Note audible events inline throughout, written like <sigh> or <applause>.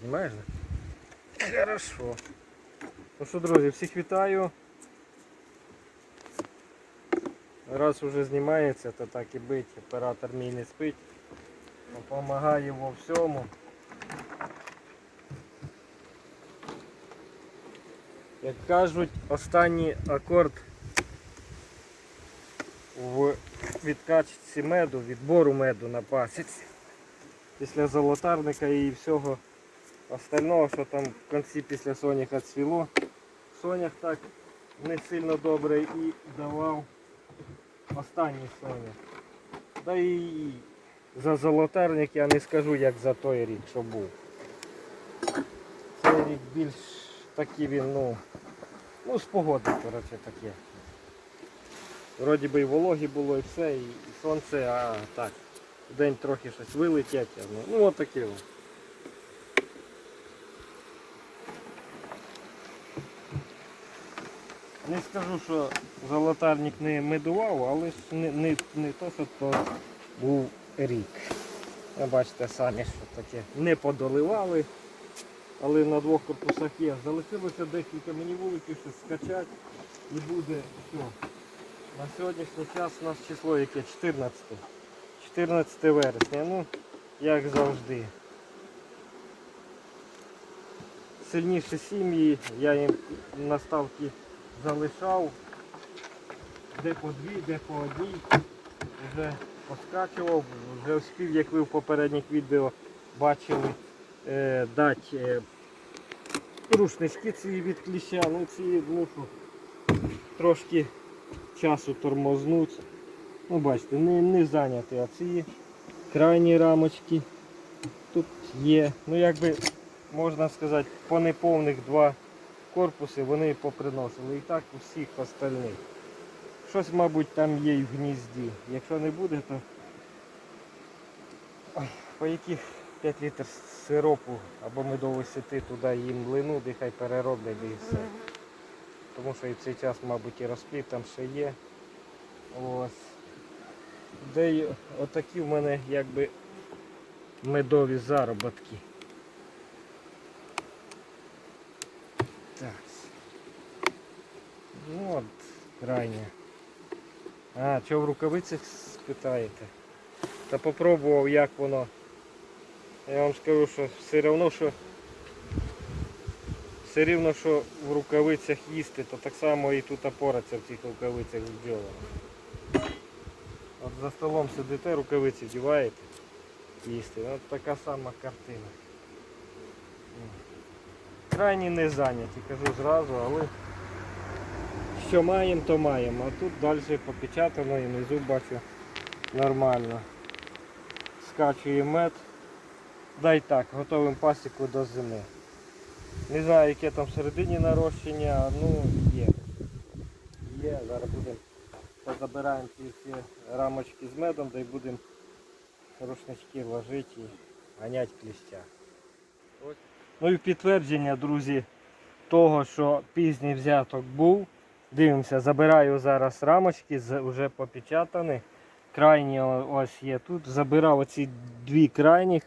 Знімаєш? да? Хорошо. Ну що, друзі, всіх вітаю. Раз уже знімається, то так і бить. Оператор мій не спить. Допомагає во всьому. Як кажуть, останній акорд в відкачці меду, відбору меду на пасіці. Після золотарника і всього остального, що там в кінці після соняха цвіло. Сонях так не сильно добре і давав останній сонях. Та і за золотарник я не скажу, як за той рік, що був. Цей рік більш такий він, ну, ну з погоди, коротше, таке. Вроді би і вологі було і все, і, сонце, а так, день трохи щось вилетять, ну, от таке. от. Не скажу, що золотарник не медував, але ж не, не, не то, що то був рік. Ви бачите самі, що таке не подоливали, але на двох корпусах є. Залишилося декілька мені вуликів, щось скачати і буде все. На сьогоднішній час у нас число яке 14. 14 вересня. Ну, як завжди. Сильніші сім'ї, я їм наставки залишав. Де по дві, де по одній. Вже поскачував, вже встиг, як ви в попередніх відео бачили, е, дати е, рушнички ці від кліща. Ну ці мушу трошки часу тормознуть. Ну бачите, не, не зайняті, а ці крайні рамочки тут є. Ну якби можна сказати, по неповних два корпуси вони поприносили. І так у всіх остальних. Щось, мабуть, там є і в гнізді. Якщо не буде, то Ой, по яких 5 літрів сиропу або медової сети туди їм лину, де хай перероблять і все. Тому що і в цей час, мабуть, і розплід там ще є. Ось. Де й отакі в мене якби медові заробітки. Так. Ну от, крайня. А, що в рукавицях спитаєте? Та попробував як воно. Я вам скажу, що все одно, що все рівно, що в рукавицях їсти, то так само і тут опораться в цих рукавицях з за столом сидите, рукавиці вдіваєте, їсти. От така сама картина. Крайні не зайняті, кажу зразу, але що маємо, то маємо. А тут далі попечатано і внизу бачу нормально. Скачує мед. Дай так, готовим пасіку до зими. Не знаю, яке там всередині нарощення, ну є. Є, зараз будемо позабираємо ці всі рамочки з медом, да й будемо рушнички ложити і ганяти кліща. Ну і підтвердження, друзі, того, що пізній взяток був. Дивимося, забираю зараз рамочки, вже попечатані. Крайні ось є тут. Забирав оці дві крайніх,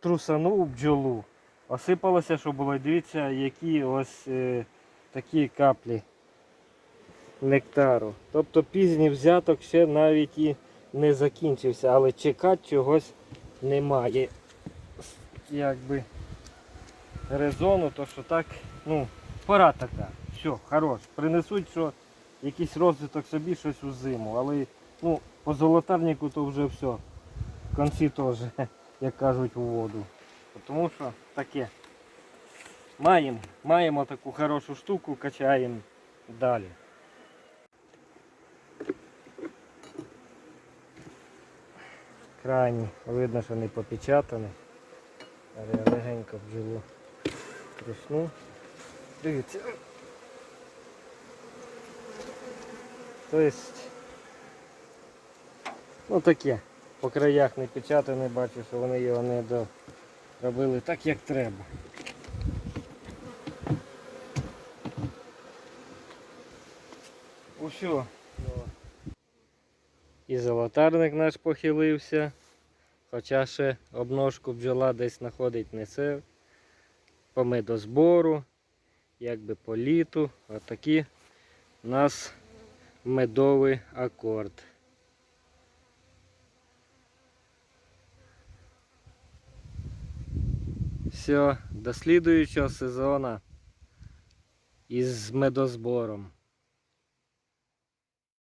трусанув бджолу. Осипалося, що було. Дивіться, які ось е, такі каплі нектару. Тобто пізній взяток ще навіть і не закінчився, але чекати чогось немає. Якби резону, то що так, ну, пора така. Все, хорош. Принесуть, що якийсь розвиток собі щось у зиму. Але ну, по золотарнику то вже все. В кінці теж, <laughs> як кажуть, у воду. Тому що таке. Маємо, маємо таку хорошу штуку, качаємо далі. Крайні, видно, що не попечатані. Але я легенько бджолу трусну. Дивіться. Тобто, ну таке, по краях не печатане, бачу, що вони його не доробили так, як треба. Усьо. І золотарник наш похилився. Хоча ще обножку бджола десь знаходить несе. по медозбору, якби по літу. Отакі у нас медовий акорд. Все, до слідуючого сезону із медозбором.